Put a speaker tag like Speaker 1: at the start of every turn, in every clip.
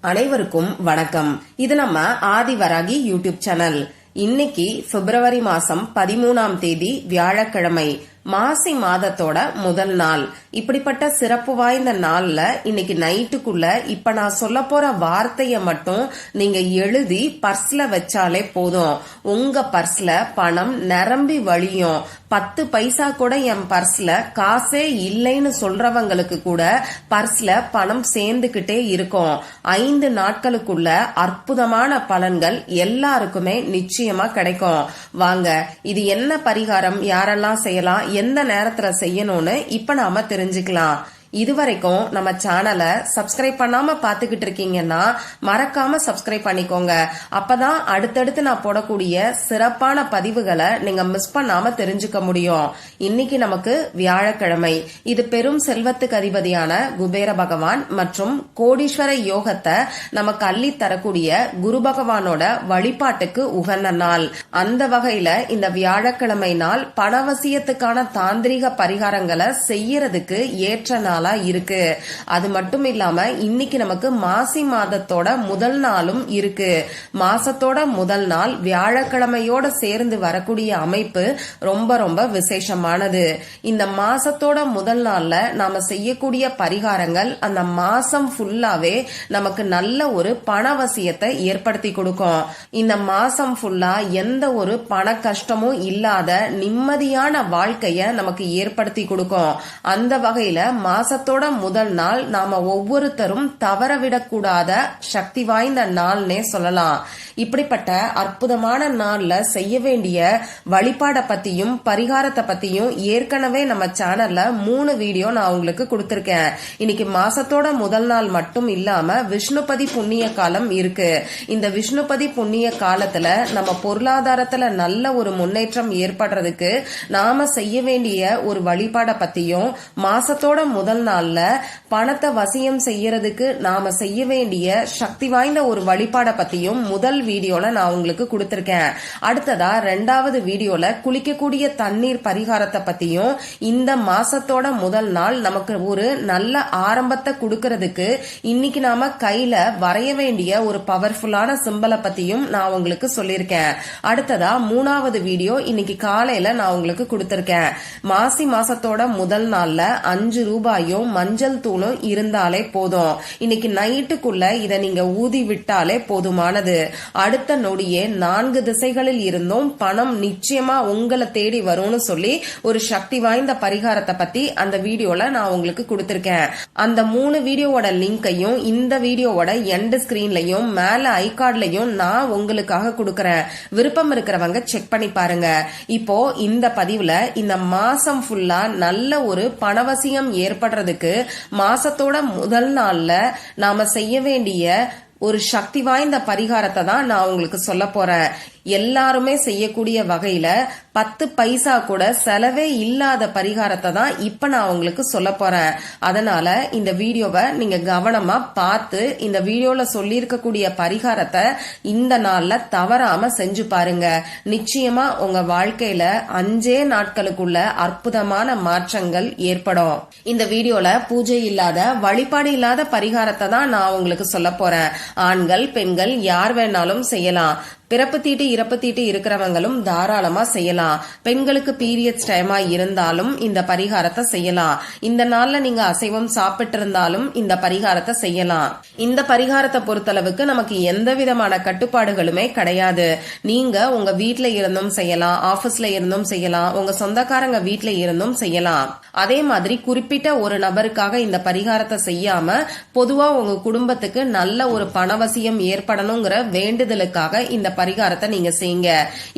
Speaker 1: அனைவருக்கும் வணக்கம். இது நம்ம ஆதிவராகி யூடியூப் சேனல். இன்னைக்கு பிப்ரவரி மாசம் பதிமூணாம் தேதி வியாழக்கிழமை. மாசி மாதத்தோட முதல் நாள். இப்படிப்பட்ட சிறப்பு வாய்ந்த நாள்ல இன்னைக்கு நைட்டுக்குள்ள இப்ப நான் சொல்ல போற வார்த்தைய மட்டும் நீங்க எழுதி பர்ஸ்ல வச்சாலே போதும். உங்க பர்ஸ்ல பணம் நிரம்பி வழியும். பத்து பைசா கூட என் பர்ஸ்ல காசே இல்லைன்னு சொல்றவங்களுக்கு கூட பர்ஸ்ல பணம் சேர்ந்துகிட்டே இருக்கும். ஐந்து நாட்களுக்குள்ள அற்புதமான பலன்கள் எல்லாருக்குமே நிச்சயமா கிடைக்கும். வாங்க இது என்ன பரிகாரம்? யாரெல்லாம் செய்யலாம்? எந்த நேரத்துல செய்யணும்னு இப்ப நாம தெரிஞ்சுக்கலாம். இதுவரைக்கும் நம்ம சேனலை சப்ஸ்கிரைப் பண்ணாம பாத்துக்கிட்டு இருக்கீங்கன்னா மறக்காம சப்ஸ்கிரைப் பண்ணிக்கோங்க. அப்பதான் அடுத்தடுத்து நான் போடக்கூடிய சிறப்பான பதிவுகளை நீங்க மிஸ் பண்ணாம தெரிஞ்சுக்க முடியும். இன்னைக்கு நமக்கு வியாழக்கிழமை. இது பெரும் செல்வத்துக்கு அதிபதியான குபேர பகவான் மற்றும் கோடீஸ்வர யோகத்தை நமக்கு அள்ளி தரக்கூடிய குரு பகவானோட வழிபாட்டுக்கு உகந்த நாள். அந்த வகையில இந்த வியாழக்கிழமை நாள் பணவசியத்துக்கான தாந்திரிக பரிகாரங்களை செய்யறதுக்கு ஏற்ற நாள். நாளா இருக்கு. அது மட்டும் இல்லாம இன்னைக்கு நமக்கு மாசி மாதத்தோட முதல் நாளும் இருக்கு. மாசத்தோட முதல் நாள் வியாழக்கிழமையோட சேர்ந்து வரக்கூடிய அமைப்பு ரொம்ப ரொம்ப விசேஷமானது. இந்த மாசத்தோட முதல் நாள்ல நாம செய்யக்கூடிய பரிகாரங்கள் அந்த மாசம் ஃபுல்லாவே நமக்கு நல்ல ஒரு பணவசியத்தை ஏற்படுத்தி கொடுக்கும். இந்த மாசம் ஃபுல்லா எந்த ஒரு பண கஷ்டமும் இல்லாத நிம்மதியான வாழ்க்கைய நமக்கு ஏற்படுத்தி கொடுக்கும். அந்த வகையில மாச மாசத்தோட முதல் நாள் நாம ஒவ்வொருத்தரும் தவறவிடக்கூடாத சக்தி வாய்ந்த நாள்னே சொல்லலாம். இப்படிப்பட்ட அற்புதமான நாள்ல செய்ய வேண்டிய வழிபாட பத்தியும் பரிகாரத்தை பத்தியும் ஏற்கனவே நம்ம சேனல்ல மூணு வீடியோ நான் உங்களுக்கு கொடுத்துருக்கேன். இன்னைக்கு மாசத்தோட முதல் நாள் மட்டும் இல்லாம விஷ்ணுபதி புண்ணிய காலம் இருக்கு. இந்த விஷ்ணுபதி புண்ணிய காலத்துல நம்ம பொருளாதாரத்துல நல்ல ஒரு முன்னேற்றம் ஏற்படுறதுக்கு நாம செய்ய வேண்டிய ஒரு வழிபாட பத்தியும் மாசத்தோட முதல் நாள்ல பணத்தை வசியம் செய்யறதுக்கு நாம செய்ய வேண்டிய சக்தி வாய்ந்த ஒரு வழிபாட பத்தியும் முதல் வீடியோல நான் உங்களுக்கு கொடுத்திருக்கேன். அடுத்ததா ரெண்டாவது வீடியோல குளிக்கக்கூடிய தண்ணீர் பரிகாரத்தை பத்தியும் இந்த மாசத்தோட முதல் நாள் நமக்கு ஒரு நல்ல ஆரம்பத்தை கொடுக்கறதுக்கு இன்னைக்கு நாம கையில வரைய வேண்டிய ஒரு பவர்ஃபுல்லான சிம்பலை பத்தியும் நான் உங்களுக்கு சொல்லியிருக்கேன். அடுத்ததா மூணாவது வீடியோ இன்னைக்கு காலையில நான் உங்களுக்கு கொடுத்திருக்கேன். மாசி மாசத்தோட முதல் நாள்ல அஞ்சு ரூபாய் ரூபாயும் மஞ்சள் தூளும் இருந்தாலே போதும். இன்னைக்கு நைட்டுக்குள்ள இதை நீங்க ஊதி விட்டாலே போதுமானது. அடுத்த நொடியே நான்கு திசைகளில் இருந்தும் பணம் நிச்சயமா உங்களை தேடி வரும்னு சொல்லி ஒரு சக்தி வாய்ந்த பரிகாரத்தை பத்தி அந்த வீடியோல நான் உங்களுக்கு கொடுத்திருக்கேன். அந்த மூணு வீடியோவோட லிங்கையும் இந்த வீடியோவோட எண்ட் ஸ்கிரீன்லயும் மேல ஐகார்ட்லயும் நான் உங்களுக்காக கொடுக்கறேன். விருப்பம் இருக்கிறவங்க செக் பண்ணி பாருங்க. இப்போ இந்த பதிவுல இந்த மாசம் ஃபுல்லா நல்ல ஒரு பணவசியம் ஏற்படுறதுக்கு மாசத்தோட முதல் நாள்ல நாம செய்ய வேண்டிய ஒரு சக்தி வாய்ந்த பரிகாரத்தை தான் நான் உங்களுக்கு சொல்ல போறேன். எல்லாருமே செய்யக்கூடிய வகையில பத்து பைசா கூட செலவே இல்லாத பரிகாரத்தை தான் இப்ப நான் உங்களுக்கு சொல்ல போறேன். அதனால இந்த வீடியோவை நீங்க கவனமா பார்த்து இந்த வீடியோல சொல்லியிருக்கக்கூடிய பரிகாரத்தை இந்த நாள்ல தவறாம செஞ்சு பாருங்க. நிச்சயமா உங்க வாழ்க்கையில அஞ்சே நாட்களுக்குள்ள அற்புதமான மாற்றங்கள் ஏற்படும். இந்த வீடியோல பூஜை இல்லாத வழிபாடு இல்லாத பரிகாரத்தை தான் நான் உங்களுக்கு சொல்ல போறேன். ஆண்கள் பெண்கள் யார் வேணாலும் செய்யலாம். பிறப்பு தீட்டு இறப்பு தீட்டு இருக்கிறவங்களும் தாராளமா செய்யலாம். பெண்களுக்கு பீரியட்ஸ் டைமா இருந்தாலும் இந்த பரிகாரத்தை செய்யலாம். இந்த நாள்ல நீங்க அசைவம் சாப்பிட்டு இருந்தாலும் இந்த பரிகாரத்தை செய்யலாம். இந்த பரிகாரத்தை பொறுத்தளவுக்கு நமக்கு எந்த விதமான கட்டுப்பாடுகளுமே கிடையாது. நீங்க உங்க வீட்ல இருந்தும் செய்யலாம் ஆபீஸ்ல இருந்தும் செய்யலாம் உங்க சொந்தக்காரங்க வீட்டுல இருந்தும் செய்யலாம். அதே மாதிரி குறிப்பிட்ட ஒரு நபருக்காக இந்த பரிகாரத்தை செய்யாம பொதுவா உங்க குடும்பத்துக்கு நல்ல ஒரு பணவசியம் ஏற்படணுங்கிற வேண்டுதலுக்காக இந்த பரிகாரத்தை நீங்க செய்யுங்க.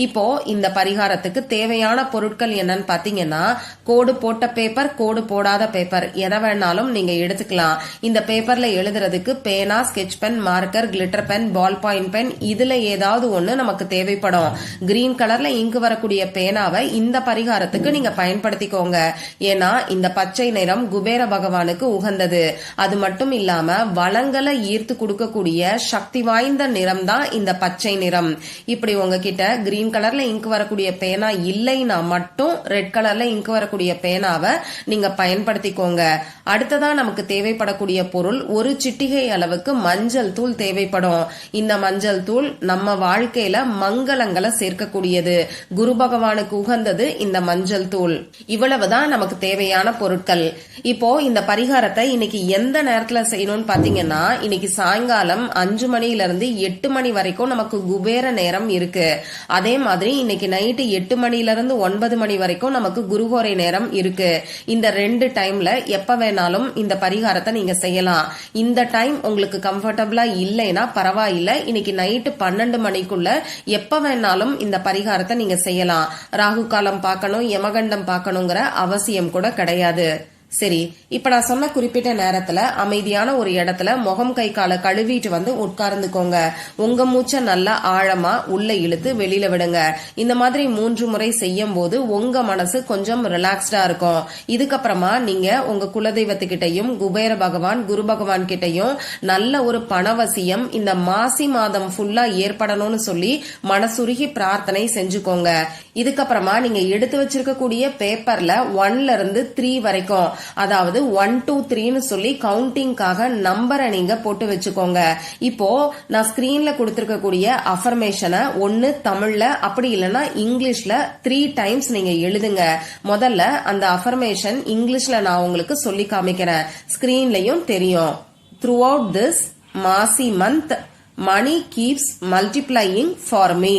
Speaker 1: இப்போ இந்த பரிகாரத்துக்கு தேவையான பொருட்கள் என்னன்னு பாத்தீங்கன்னா கோடு போட்ட பேப்பர் கோடு போடாத பேப்பர் எதை வேணாலும் நீங்க எடுத்துக்கலாம். இந்த பேப்பர்ல எழுதுறதுக்கு பேனா sketch pen marker glitter pen ball point pen இதுல ஏதாவது ஒண்ணு நமக்கு தேவைப்படும். கிரீன் கலர்ல இங்கு வரக்கூடிய பேனாவை இந்த பரிகாரத்துக்கு நீங்க பயன்படுத்திக்கோங்க. ஏன்னா இந்த பச்சை நிறம் குபேர பகவானுக்கு உகந்தது. அது மட்டும் இல்லாம வளங்களை ஈர்த்து கொடுக்கக்கூடிய சக்தி வாய்ந்த நிறம் தான் இந்த பச்சை நிறம். இப்படி உங்ககிட்ட கிரீன் கலர்ல இங்க் வரக்கூடிய பேனா இல்லைன்னா மட்டும் ரெட் கலர்ல இங்க் வரக்கூடிய பேனாவை நீங்க பயன்படுத்திக்கோங்க. அடுத்ததா நமக்கு தேவைப்படக்கூடிய பொருள் ஒரு சிட்டிகை அளவுக்கு மஞ்சள் தூள் தேவைப்படும். இந்த மஞ்சள் தூள் நம்ம வாழ்க்கையில மங்களங்களை சேர்க்கக்கூடியது. குரு பகவானுக்கு உகந்தது இந்த மஞ்சள் தூள். இவ்வளவுதான் நமக்கு தேவையான பொருட்கள். இப்போ இந்த பரிகாரத்தை இன்னைக்கு எந்த நேரத்துல செய்யணும்னு பாத்தீங்கன்னா இன்னைக்கு சாயங்காலம் அஞ்சு மணியில இருந்து எட்டு மணி வரைக்கும் நமக்கு குபேர நேரம் இருக்கு. அதே மாதிரி இன்னைக்கு நைட்டு எட்டு மணில இருந்து ஒன்பது மணி வரைக்கும் நமக்கு குருகோரை நேரம் இருக்கு. இந்த ரெண்டு டைம்ல எப்ப வேணாலும் இந்த பரிகாரத்தை நீங்க செய்யலாம். இந்த டைம் உங்களுக்கு கம்ஃபர்டபுளா இல்லைன்னா பரவாயில்ல. இன்னைக்கு நைட்டு பன்னெண்டு மணிக்குள்ள எப்ப வேணாலும் இந்த பரிகாரத்தை நீங்க செய்யலாம். ராகு காலம் பார்க்கணும் யமகண்டம் பார்க்கணுங்கிற அவசியம் கூட கிடையாது. சரி இப்ப நான் சொன்ன குறிப்பிட்ட நேரத்துல அமைதியான ஒரு இடத்துல முகம் கை காலை கழுவிட்டு வந்து உட்கார்ந்துக்கோங்க. உங்க மூச்சை நல்லா ஆழமா உள்ள இழுத்து வெளியில விடுங்க. இந்த மாதிரி மூன்று முறை செய்யும் போது உங்க மனசு கொஞ்சம் ரிலாக்ஸ்டா இருக்கும். இதுக்கப்புறமா நீங்க உங்க குலதெய்வத்துக்கிட்டையும் குபேர பகவான் குரு பகவான் கிட்டையும் நல்ல ஒரு பணவசியம் இந்த மாசி மாதம் ஃபுல்லா ஏற்படணும்னு சொல்லி மனசுருகி பிரார்த்தனை செஞ்சுக்கோங்க. இதுக்கப்புறமா நீங்க எடுத்து வச்சிருக்கக்கூடிய பேப்பர்ல ஒன்ல இருந்து த்ரீ வரைக்கும் அதாவது ஒன் டூ த்ரீன்னு சொல்லி கவுண்டிங்காக நம்பரை நீங்க போட்டு வச்சுக்கோங்க. இப்போ நான் ஸ்கிரீன்ல கொடுத்துருக்கக்கூடிய அஃபர்மேஷனை ஒன்னு தமிழ்ல அப்படி இல்லைன்னா இங்கிலீஷ்ல த்ரீ டைம்ஸ் நீங்க எழுதுங்க. முதல்ல அந்த அஃபர்மேஷன் இங்கிலீஷ்ல நான் உங்களுக்கு சொல்லி காமிக்கிறேன். ஸ்கிரீன்லயும் தெரியும். Throughout this Masi month money keeps multiplying for me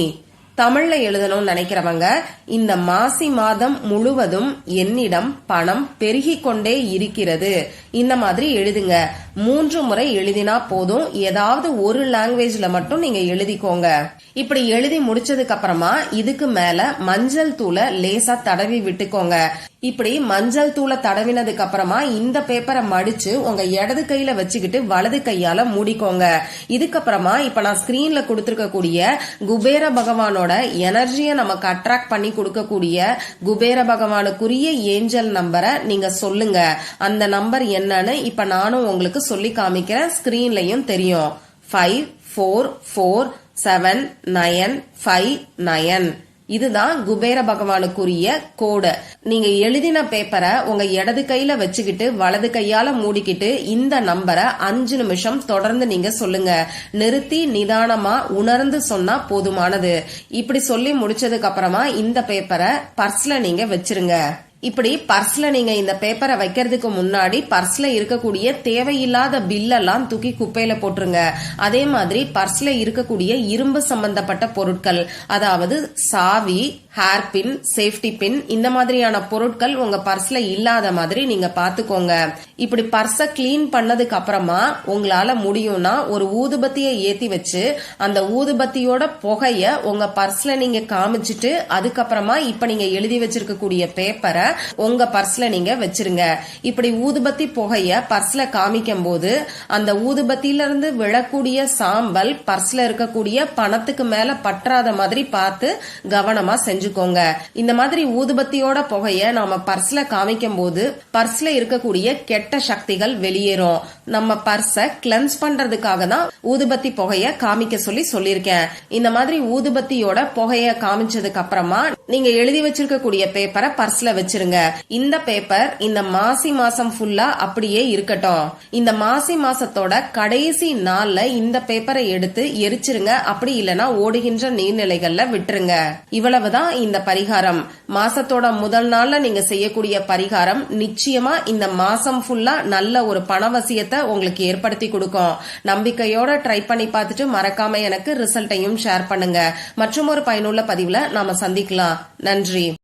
Speaker 1: தமிழ்ல எழுதணும்னு நினைக்கிறவங்க இந்த மாசி மாதம் முழுவதும் என்னிடம் பணம் பெருகி கொண்டே இருக்கிறது. இந்த மாதிரி எழுதுங்க. மூன்று முறை எழுதினா போதும். ஏதாவது ஒரு லாங்குவேஜ்ல மட்டும் நீங்க எழுதிக்கோங்க. இப்படி எழுதி முடிச்சதுக்கு அப்புறமா இதுக்கு மேல மஞ்சள் தூளை லேசா தடவி விட்டுக்கோங்க. இப்படி மஞ்சள் தூளை தடவினதுக்கு அப்புறமா இந்த பேப்பரை மடிச்சு உங்க இடது கையில வச்சுக்கிட்டு வலது கையால மூடிக்கோங்க. இதுக்கப்புறமா இப்ப நான் ஸ்கிரீன்ல கொடுத்துருக்கக்கூடிய குபேர பகவானோட எனர்ஜியை நமக்கு அட்ராக்ட் பண்ணி கொடுக்கக்கூடிய குபேர பகவானுக்குரிய ஏஞ்சல் நம்பரை நீங்க சொல்லுங்க. அந்த நம்பர் என்னன்னு இப்ப நானும் உங்களுக்கு சொல்லி காமிக்கிறேன். ஸ்கிரீன்லயும் தெரியும். Five four four seven nine five nine இதுதான் குபேர பகவானுக்குரிய கோடு. நீங்க எழுதின பேப்பரை உங்க இடது கையில வச்சுக்கிட்டு வலது கையால மூடிக்கிட்டு இந்த நம்பரை அஞ்சு நிமிஷம் தொடர்ந்து நீங்க சொல்லுங்க. நிறுத்தி நிதானமா உணர்ந்து சொன்னா போதுமானது. இப்படி சொல்லி முடிச்சதுக்கு அப்புறமா இந்த பேப்பரை பர்ஸ்ல நீங்க வச்சிருங்க. இப்படி பர்ஸ்ல நீங்க இந்த பேப்பரை வைக்கிறதுக்கு முன்னாடி பர்ஸ்ல இருக்கக்கூடிய தேவையில்லாத பில்லெல்லாம் தூக்கி குப்பையில போட்டுருங்க. அதே மாதிரி பர்ஸ்ல இருக்கக்கூடிய இரும்பு சம்பந்தப்பட்ட பொருட்கள் அதாவது சாவி ஹேர் பின் சேஃப்டி பின் இந்த மாதிரியான பொருட்கள் உங்க பர்ஸ்ல இல்லாத மாதிரி நீங்க பாத்துக்கோங்க இப்படி பர்ஸ கிளீன் பண்ணதுக்கு அப்புறமா உங்களால முடியும்னா ஒரு ஊதுபத்தியை ஏத்தி வச்சு அந்த ஊதுபத்தியோட புகைய உங்க பர்ஸ்ல நீங்க காமிச்சிட்டு அதுக்கப்புறமா இப்ப நீங்க எழுதி வச்சிருக்கக்கூடிய பேப்பரை உங்க பர்ஸ்ல நீங்க வச்சிருங்க. இப்படி ஊதுபத்தி புகைய பர்ஸ்ல காமிக்கும் போது அந்த ஊதுபத்தியில இருந்து விழக்கூடிய சாம்பல் பர்ஸ்ல இருக்கக்கூடிய பணத்துக்கு மேல பற்றாத மாதிரி பார்த்து கவனமா செஞ்சுக்கோங்க. இந்த மாதிரி ஊதுபத்தியோட புகைய நாம பர்ஸ்ல காமிக்கும் போது பர்ஸ்ல இருக்கக்கூடிய கெட்ட சக்திகள் வெளியேறும். நம்ம பர்ஸ கிளென்ஸ் பண்றதுக்காக தான் ஊதுபத்தி புகைய காமிக்க சொல்லி சொல்லியிருக்கேன். இந்த மாதிரி ஊதுபத்தியோட புகைய காமிச்சதுக்கு அப்புறமா நீங்க எழுதி வச்சிருக்கக்கூடிய பேப்பரை பர்ஸ்ல வச்சிருங்க. இந்த பேப்பர் இந்த மாசி மாசம் ஃபுல்லா அப்படியே இருக்கட்டும். இந்த மாசி மாசத்தோட கடைசி நாள்ல இந்த பேப்பரை எடுத்து எரிச்சிருங்க. அப்படி இல்லனா ஓடுகின்ற நீர்நிலைகள்ல விட்டுருங்க. இவ்வளவுதான் இந்த பரிகாரம். மாசத்தோட முதல் நாள்ல நீங்க செய்யக்கூடிய பரிகாரம் நிச்சயமா இந்த மாசம் ஃபுல்லா நல்ல ஒரு பணவசியத்தை உங்களுக்கு ஏற்படுத்தி கொடுக்கும். நம்பிக்கையோட ட்ரை பண்ணி பார்த்துட்டு மறக்காம எனக்கு ரிசல்ட்டையும் ஷேர் பண்ணுங்க. மற்றும் ஒரு பயனுள்ள பதிவுல நாம சந்திக்கலாம். நன்றி.